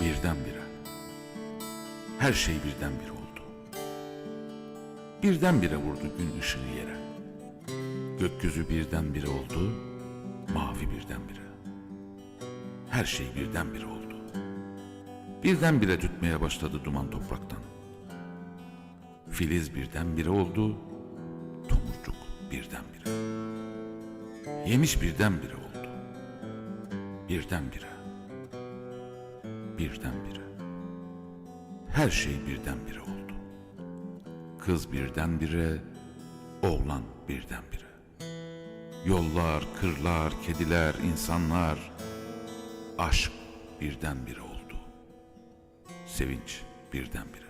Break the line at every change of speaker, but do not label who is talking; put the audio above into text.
Birdenbire. Her şey birdenbire oldu. Birdenbire vurdu gün ışığı yere. Gökyüzü birdenbire oldu, mavi birdenbire. Her şey birdenbire oldu. Birdenbire tütmeye başladı duman topraktan. Filiz birdenbire oldu, tomurcuk birdenbire. Yemiş birdenbire oldu. Birdenbire. Birdenbire. Her şey birdenbire oldu. Kız birdenbire, oğlan birdenbire. Yollar, kırlar, kediler, insanlar, aşk birdenbire oldu. Sevinç birdenbire.